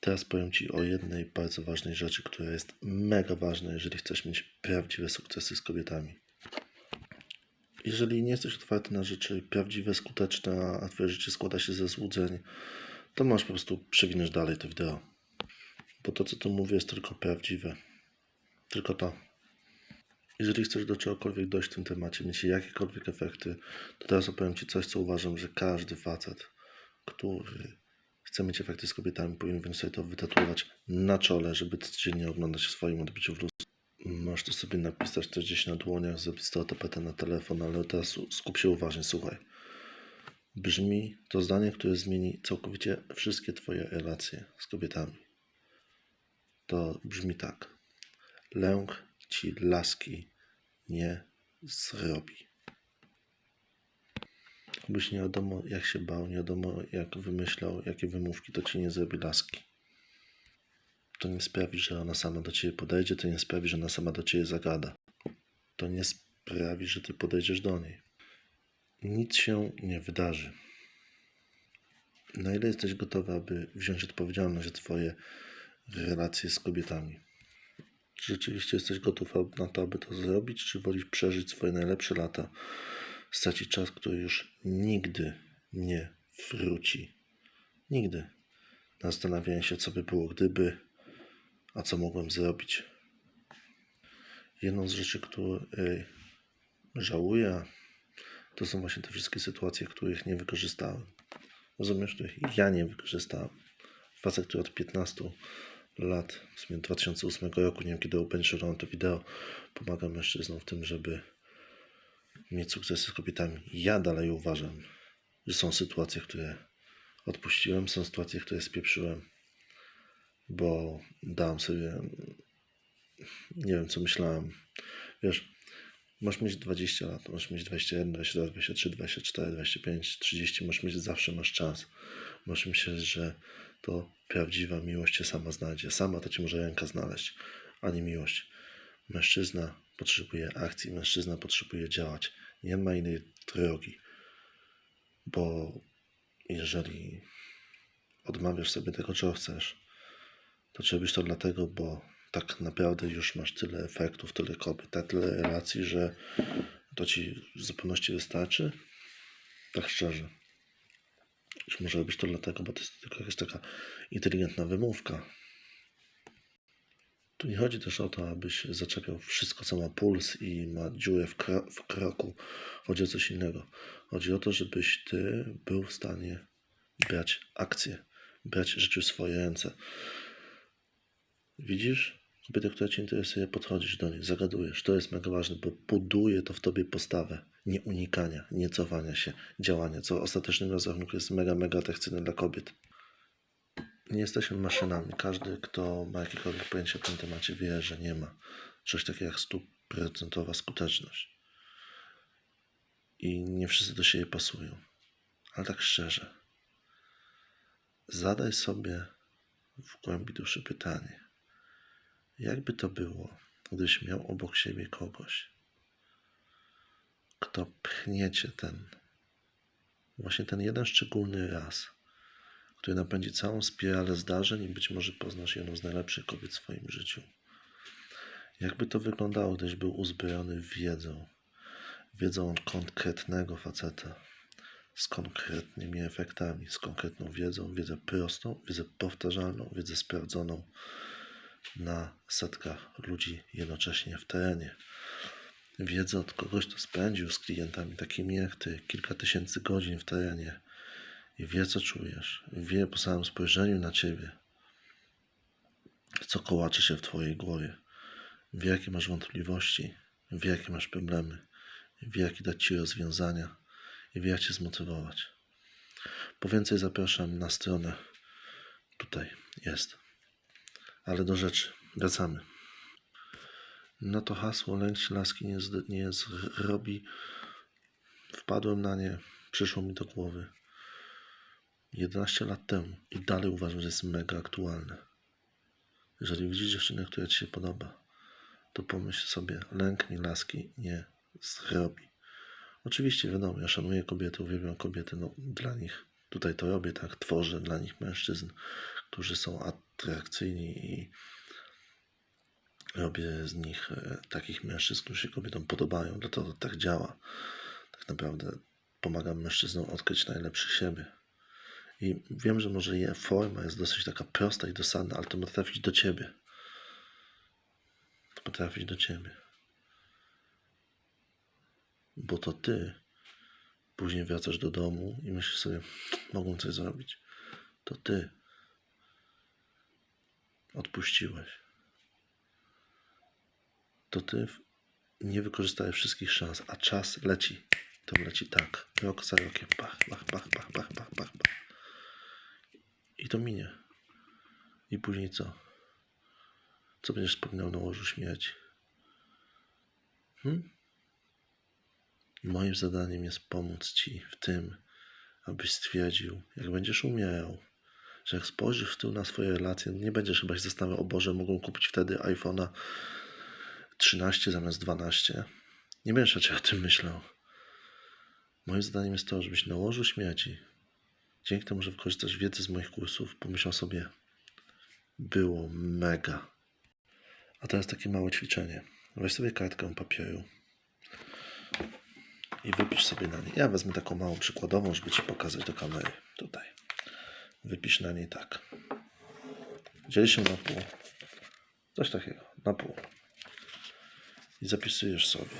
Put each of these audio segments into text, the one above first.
Teraz powiem Ci o jednej bardzo ważnej rzeczy, która jest mega ważna, jeżeli chcesz mieć prawdziwe sukcesy z kobietami. Jeżeli nie jesteś otwarty na rzeczy prawdziwe, skuteczne, a Twoje życie składa się ze złudzeń, to masz po prostu przewinąć dalej to wideo. Bo to, co tu mówię, jest tylko prawdziwe. Tylko to. Jeżeli chcesz do czegokolwiek dojść w tym temacie, mieć jakiekolwiek efekty, to teraz opowiem Ci coś, co uważam, że każdy facet, który chce mieć efekty z kobietami, powinien sobie to wytatuować na czole, żeby codziennie oglądać w swoim odbiciu w lustrze. Możesz to sobie napisać też gdzieś na dłoniach, zrobić to tapetę na telefon, ale teraz skup się uważnie, słuchaj. Brzmi to zdanie, które zmieni całkowicie wszystkie Twoje relacje z kobietami. To brzmi tak. Lęk Ci laski nie zrobi. Byś nie wiadomo jak się bał, nie wiadomo jak wymyślał, jakie wymówki, to Ci nie zrobi laski. To nie sprawi, że ona sama do Ciebie podejdzie, to nie sprawi, że ona sama do Ciebie zagada. To nie sprawi, że Ty podejdziesz do niej. Nic się nie wydarzy. Na ile jesteś gotowy, aby wziąć odpowiedzialność za Twoje relacje z kobietami? Czy rzeczywiście jesteś gotów na to, aby to zrobić, czy wolisz przeżyć swoje najlepsze lata, stracić czas, który już nigdy nie wróci? Nigdy. Zastanawiałem się, co by było, gdyby, a co mogłem zrobić. Jedną z rzeczy, której żałuję, to są właśnie te wszystkie sytuacje, których nie wykorzystałem. Rozumiesz, których ja nie wykorzystałem. Facet, który od 15 lat, w sumie 2008 roku, nie wiem kiedy obejrzysz to wideo, pomaga mężczyznom w tym, żeby mieć sukcesy z kobietami. Ja dalej uważam, że są sytuacje, które odpuściłem, są sytuacje, które spieprzyłem, bo dałem sobie, nie wiem co myślałem. Wiesz, Masz mieć 20 lat, masz mieć 21, 22, 23, 24, 25, 30, masz mieć zawsze masz czas. Masz myśleć, że to prawdziwa miłość cię sama znajdzie. Sama to cię może ręka znaleźć, a nie miłość. Mężczyzna potrzebuje akcji, mężczyzna potrzebuje działać. Nie ma innej drogi. Bo jeżeli odmawiasz sobie tego, czego chcesz, to czy robisz to dlatego, bo tak naprawdę już masz tyle efektów, tyle kobiet, tak tyle relacji, że to ci w zupełności wystarczy? Tak szczerze. Czy może robisz to dlatego, bo to jest tylko jakaś taka inteligentna wymówka. Tu nie chodzi też o to, abyś zaczepiał wszystko, co ma puls i ma dziurę w, kro w kroku. Chodzi o coś innego. Chodzi o to, żebyś ty był w stanie brać akcję, brać rzeczy w swoje ręce. Widzisz? Kobieta, która Cię interesuje, podchodzisz do niej, zagadujesz. To jest mega ważne, bo buduje to w Tobie postawę. Nie unikania, się, działania, co w ostatecznym rozrachunku jest mega, mega atrakcyjne dla kobiet. Nie jesteśmy maszynami. Każdy, kto ma jakiekolwiek pojęcie o tym temacie, wie, że nie ma czegoś takiego jak stuprocentowa skuteczność. I nie wszyscy do siebie pasują. Ale tak szczerze, zadaj sobie w głębi duszy pytanie jakby to było, gdybyś miał obok siebie kogoś, kto pchniecie ten, właśnie ten jeden szczególny raz, który napędzi całą spiralę zdarzeń i być może poznasz jedną z najlepszych kobiet w swoim życiu. Jakby to wyglądało, gdybyś był uzbrojony wiedzą, wiedzą konkretnego faceta, z konkretnymi efektami, z konkretną wiedzą, wiedzę prostą, wiedzę powtarzalną, wiedzę sprawdzoną, na setkach ludzi jednocześnie w terenie. Wiedzę od kogoś, kto spędził z klientami takimi jak ty kilka tysięcy godzin w terenie i wie, co czujesz, wie po samym spojrzeniu na ciebie, co kołaczy się w twojej głowie, wie, jakie masz wątpliwości, wie, jakie masz problemy, wie, jakie dać ci rozwiązania i wie, jak cię zmotywować. Po więcej zapraszam na stronę. Tutaj jest. Ale do rzeczy, wracamy. No to hasło lęk się laski nie, zd- nie zrobi. Wpadłem na nie, przyszło mi do głowy 11 lat temu i dalej uważam, że jest mega aktualne. Jeżeli widzisz dziewczynę, która Ci się podoba, to pomyśl sobie, lęk mi laski nie zrobi. Oczywiście wiadomo, ja szanuję kobiety, uwielbiam kobiety, no dla nich tutaj to robię, tak, tworzę dla nich mężczyzn, którzy są atrakcyjni i robię z nich e, takich mężczyzn, którzy się kobietom podobają. Dlatego to tak działa. Tak naprawdę pomagam mężczyznom odkryć najlepszy siebie. I wiem, że może jej forma jest dosyć taka prosta i dosadna, ale to ma trafić do ciebie. To ma trafić do ciebie. Bo to ty później wracasz do domu i myślisz sobie, mogą coś zrobić. To ty odpuściłeś. To ty nie wykorzystałeś wszystkich szans, a czas leci. To leci tak, rok za rokiem, pach, pach, pach, pach, pach, pach, pach. pach. I to minie. I później co? Co będziesz wspominał na łożu śmierci? Hmm? Moim zadaniem jest pomóc Ci w tym, abyś stwierdził, jak będziesz umierał, że jak spojrzysz w tył na swoje relacje, nie będziesz chyba się zastanawiał, o Boże, mogą kupić wtedy iPhone'a 13 zamiast 12. Nie będziesz raczej o tym myślał. Moim zadaniem jest to, żebyś na łożu śmierci, dzięki temu, że wykorzystasz wiedzę z moich kursów, pomyślał sobie, było mega. A teraz takie małe ćwiczenie. Weź sobie kartkę papieru i wypisz sobie na niej. Ja wezmę taką małą przykładową, żeby Ci pokazać do kamery. Tutaj. Wypisz na niej tak. Dzieli się na pół. Coś takiego. Na pół. I zapisujesz sobie.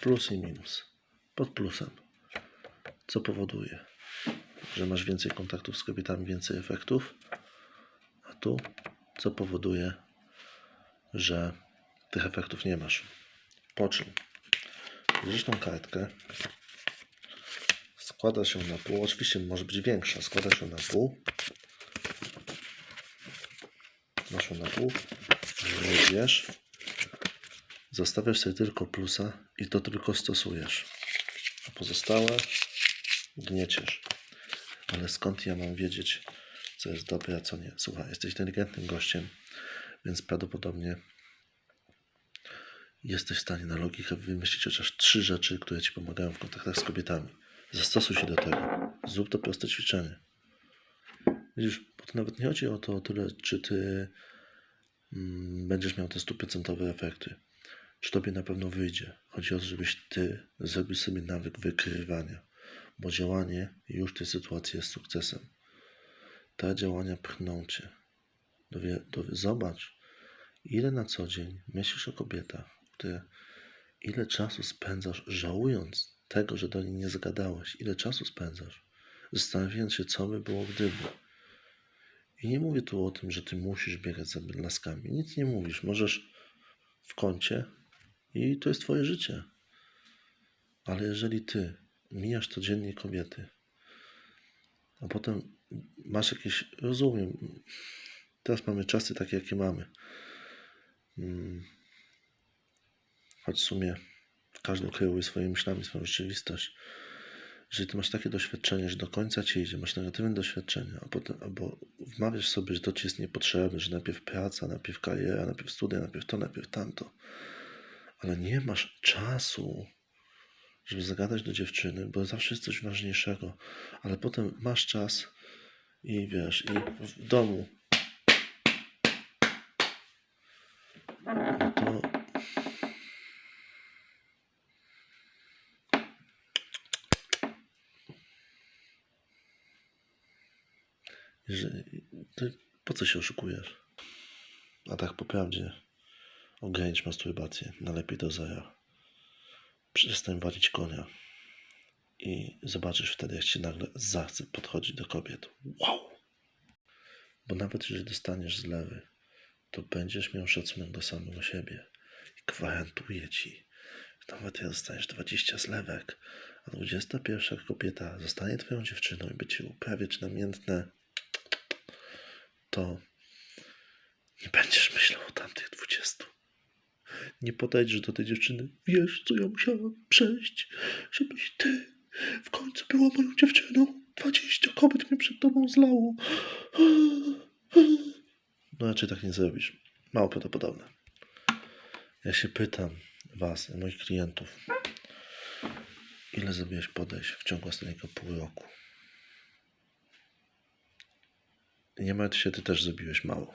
Plus i minus. Pod plusem. Co powoduje, że masz więcej kontaktów z kobietami, więcej efektów. A tu, co powoduje, że tych efektów nie masz. Po czym bierzesz tą kartkę, składa się na pół, oczywiście może być większa, składa się na pół, masz ją na pół, wybierz, zostawiasz sobie tylko plusa i to tylko stosujesz, a pozostałe gnieciesz. Ale skąd ja mam wiedzieć, co jest dobre, a co nie? Słuchaj, jesteś inteligentnym gościem, więc prawdopodobnie jesteś w stanie na logikę wymyślić chociaż trzy rzeczy, które ci pomagają w kontaktach z kobietami. Zastosuj się do tego. Zrób to proste ćwiczenie. Widzisz, bo to nawet nie chodzi o to o tyle, czy ty mm, będziesz miał te stuprocentowe efekty. Czy tobie na pewno wyjdzie. Chodzi o to, żebyś ty zrobił sobie nawyk wykrywania. Bo działanie już tej sytuacji jest sukcesem. Te działania pchną cię. Dowie, dowie, zobacz, ile na co dzień myślisz o kobietach, które, ile czasu spędzasz żałując tego, że do nich nie zagadałeś, ile czasu spędzasz, zastanawiając się, co by było gdyby. I nie mówię tu o tym, że ty musisz biegać za bydlaskami. Nic nie mówisz. Możesz w kącie i to jest twoje życie. Ale jeżeli ty mijasz codziennie kobiety, a potem masz jakieś, rozumiem, teraz mamy czasy takie, jakie mamy. Mm. Choć w sumie każdy kieruje swoimi myślami, swoją rzeczywistość. Jeżeli ty masz takie doświadczenie, że do końca ci idzie, masz negatywne doświadczenia, a potem, albo wmawiasz sobie, że to ci jest niepotrzebne, że najpierw praca, najpierw kariera, najpierw studia, najpierw to, najpierw tamto, ale nie masz czasu, żeby zagadać do dziewczyny, bo zawsze jest coś ważniejszego, ale potem masz czas i wiesz, i w domu to jeżeli, po co się oszukujesz? A tak po prawdzie ogranicz masturbację, najlepiej do zera. Przestań walić konia i zobaczysz wtedy, jak ci nagle zachce podchodzić do kobiet. Wow! Bo nawet jeżeli dostaniesz zlewy, to będziesz miał szacunek do samego siebie. I gwarantuję ci, że nawet jak dostaniesz 20 zlewek, a 21 kobieta zostanie twoją dziewczyną i będzie uprawiać namiętne, to nie będziesz myślał o tamtych 20. Nie podejdziesz do tej dziewczyny. Wiesz, co ja musiałam przejść, żebyś ty w końcu była moją dziewczyną. 20 kobiet mnie przed tobą zlało. No raczej tak nie zrobisz. Mało prawdopodobne. Ja się pytam was, moich klientów, ile zrobiłeś podejść w ciągu ostatniego pół roku? nie martw się, ty też zrobiłeś mało.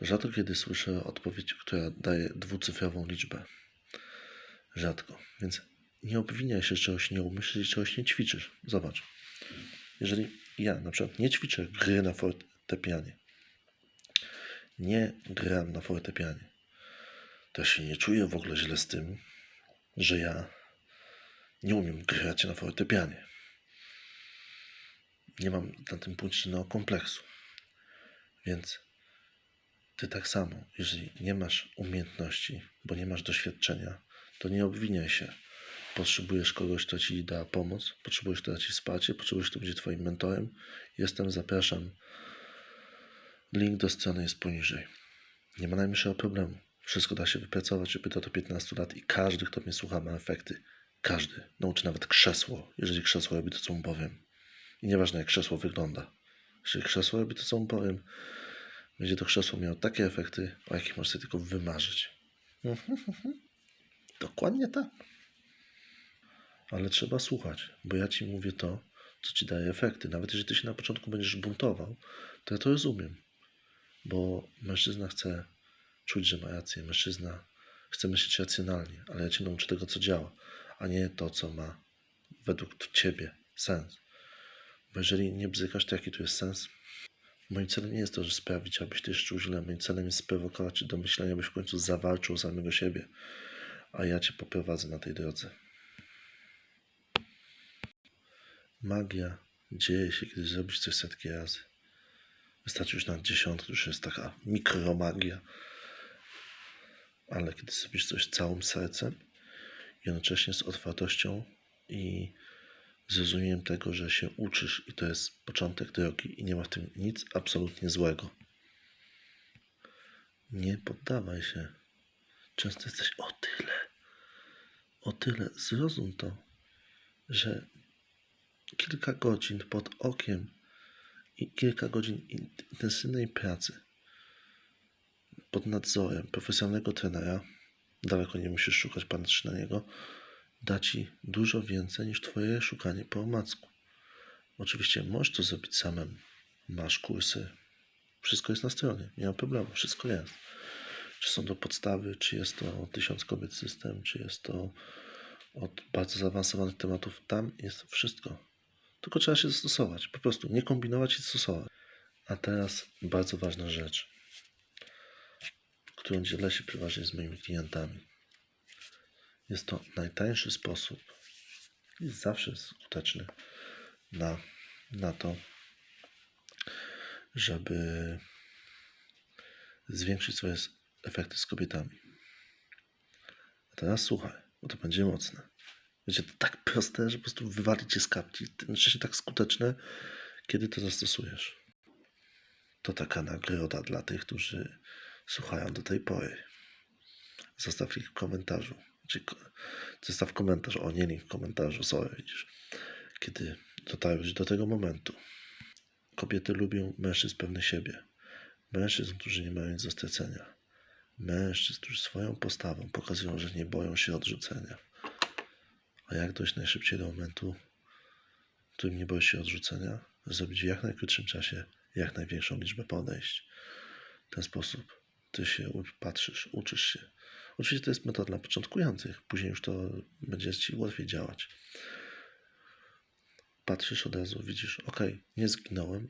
Rzadko kiedy słyszę odpowiedź, która daje dwucyfrową liczbę. Rzadko. Więc nie obwiniaj się, czegoś nie umiesz, czegoś nie ćwiczysz. Zobacz. Jeżeli ja na przykład nie ćwiczę gry na fortepianie, nie gram na fortepianie, to ja się nie czuję w ogóle źle z tym, że ja nie umiem grać na fortepianie. Nie mam na tym punkcie żadnego kompleksu. Więc ty tak samo, jeżeli nie masz umiejętności, bo nie masz doświadczenia, to nie obwiniaj się. Potrzebujesz kogoś, kto ci da pomoc, potrzebujesz, kto da ci wsparcie, potrzebujesz, kto będzie twoim mentorem. Jestem, zapraszam. Link do strony jest poniżej. Nie ma najmniejszego problemu. Wszystko da się wypracować, żeby to do 15 lat i każdy, kto mnie słucha, ma efekty. Każdy. Nauczy nawet krzesło, jeżeli krzesło robi to, co mu powiem. I nieważne, jak krzesło wygląda. Jeżeli krzesło robi to, co mu powiem, będzie to krzesło miało takie efekty, o jakich możesz sobie tylko wymarzyć. Dokładnie tak. Ale trzeba słuchać, bo ja ci mówię to, co ci daje efekty. Nawet jeżeli ty się na początku będziesz buntował, to ja to rozumiem. Bo mężczyzna chce czuć, że ma rację. Mężczyzna chce myśleć racjonalnie, ale ja cię nauczę tego, co działa, a nie to, co ma według ciebie sens. Bo jeżeli nie bzykasz, to jaki tu jest sens? Moim celem nie jest to, że sprawić, abyś ty czuł źle. Moim celem jest sprowokować do myślenia, abyś w końcu zawalczył samego siebie. A ja cię poprowadzę na tej drodze. Magia dzieje się, kiedy zrobisz coś setki razy. Wystarczy już na dziesiątkę, już jest taka mikromagia. Ale kiedy zrobisz coś całym sercem jednocześnie z otwartością i zrozumieniem tego, że się uczysz i to jest początek drogi i nie ma w tym nic absolutnie złego. Nie poddawaj się. Często jesteś o tyle, o tyle, zrozum to, że kilka godzin pod okiem i kilka godzin intensywnej pracy pod nadzorem profesjonalnego trenera, daleko nie musisz szukać, patrzeć na niego, da ci dużo więcej niż twoje szukanie po omacku. Oczywiście możesz to zrobić samemu. Masz kursy. Wszystko jest na stronie. Nie ma problemu. Wszystko jest. Czy są to podstawy, czy jest to tysiąc kobiet system, czy jest to od bardzo zaawansowanych tematów. Tam jest wszystko. Tylko trzeba się zastosować. Po prostu nie kombinować i stosować. A teraz bardzo ważna rzecz, którą dzielę się przeważnie z moimi klientami. Jest to najtańszy sposób, jest zawsze skuteczny na, na to, żeby zwiększyć swoje efekty z kobietami. A teraz słuchaj, bo to będzie mocne. Będzie to tak proste, że po prostu wywalić cię z kapci. Znaczy się tak skuteczne, kiedy to zastosujesz. To taka nagroda dla tych, którzy słuchają do tej pory. Zostaw ich w komentarzu. Czy ko- zostaw komentarz, o nie link w komentarzu, sorry, widzisz. Kiedy dotarłeś do tego momentu. Kobiety lubią mężczyzn pewnych siebie. Mężczyzn, którzy nie mają nic do stracenia. Mężczyzn, którzy swoją postawą pokazują, że nie boją się odrzucenia. A jak dojść najszybciej do momentu, w którym nie boisz się odrzucenia? Zrobić w jak najkrótszym czasie jak największą liczbę podejść. W ten sposób ty się patrzysz, uczysz się. Oczywiście to jest metoda dla początkujących, później już to będzie ci łatwiej działać. Patrzysz od razu, widzisz, ok, nie zginąłem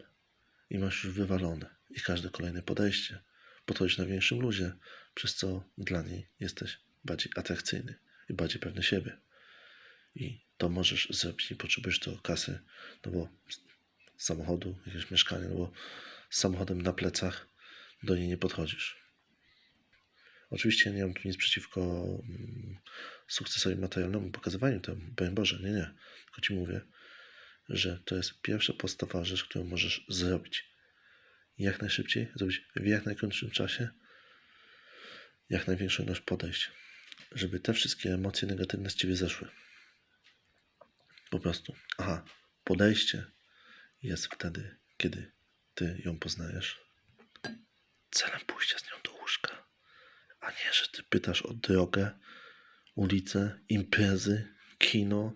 i masz już wywalone. I każde kolejne podejście podchodzisz na większym luzie, przez co dla niej jesteś bardziej atrakcyjny i bardziej pewny siebie. I to możesz zrobić, nie potrzebujesz do kasy, no bo samochodu, jakiegoś mieszkania, no bo z samochodem na plecach do niej nie podchodzisz. Oczywiście nie mam tu nic przeciwko mm, sukcesowi materialnemu, pokazywaniu temu, broń Boże, nie, nie. Tylko Ci mówię, że to jest pierwsza podstawowa rzecz, którą możesz zrobić. Jak najszybciej, zrobić w jak najkrótszym czasie, jak największą ilość podejść, żeby te wszystkie emocje negatywne z Ciebie zeszły. Po prostu. Aha, podejście jest wtedy, kiedy Ty ją poznajesz. Celem pójścia z nią do łóżka. A nie, że Ty pytasz o drogę, ulicę, imprezy, kino,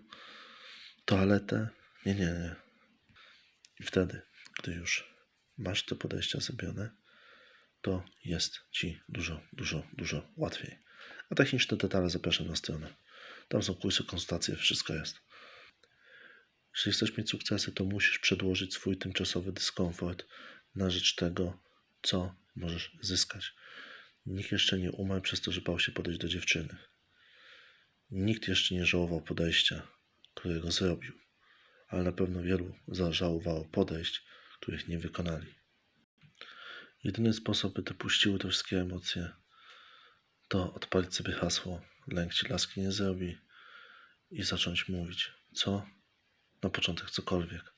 toaletę. Nie, nie, nie. I wtedy, gdy już masz te podejścia zrobione, to jest ci dużo, dużo, dużo łatwiej. A techniczne detale zapraszam na stronę. Tam są kursy, konsultacje, wszystko jest. Jeśli chcesz mieć sukcesy, to musisz przedłożyć swój tymczasowy dyskomfort na rzecz tego, co możesz zyskać. Nikt jeszcze nie umarł przez to, że bał się podejść do dziewczyny. Nikt jeszcze nie żałował podejścia, którego zrobił, ale na pewno wielu zażałowało podejść, których nie wykonali. Jedyny sposób, by te puściły te wszystkie emocje, to odpalić sobie hasło lęk ci laski nie zrobi i zacząć mówić, co na początek cokolwiek.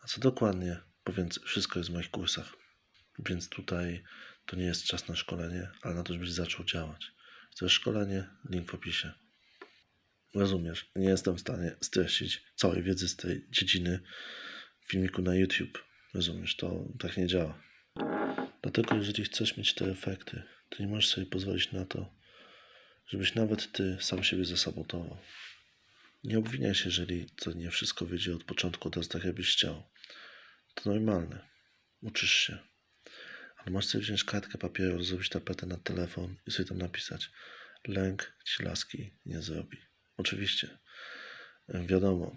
A co dokładnie, powiem, wszystko jest w moich kursach. Więc tutaj to nie jest czas na szkolenie, ale na to, żebyś zaczął działać. Chcesz szkolenie? Link w opisie. Rozumiesz, nie jestem w stanie streścić całej wiedzy z tej dziedziny w filmiku na YouTube. Rozumiesz, to tak nie działa. Dlatego, jeżeli chcesz mieć te efekty, to nie możesz sobie pozwolić na to, żebyś nawet ty sam siebie zasabotował. Nie obwiniaj się, jeżeli to nie wszystko wyjdzie od początku, od razu tak jakbyś chciał. To normalne. Uczysz się. Ale możesz sobie wziąć kartkę papieru, zrobić tapetę na telefon i sobie tam napisać lęk ci laski nie zrobi. Oczywiście. e, Wiadomo,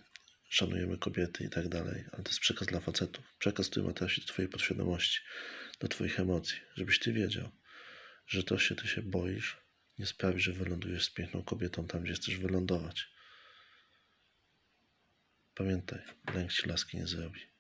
szanujemy kobiety i tak dalej, ale to jest przekaz dla facetów. Przekaz, który ma trafić do twojej podświadomości, do twoich emocji, żebyś ty wiedział, że to się ty się boisz, nie sprawi, że wylądujesz z piękną kobietą tam, gdzie chcesz wylądować. Pamiętaj, lęk ci laski nie zrobi.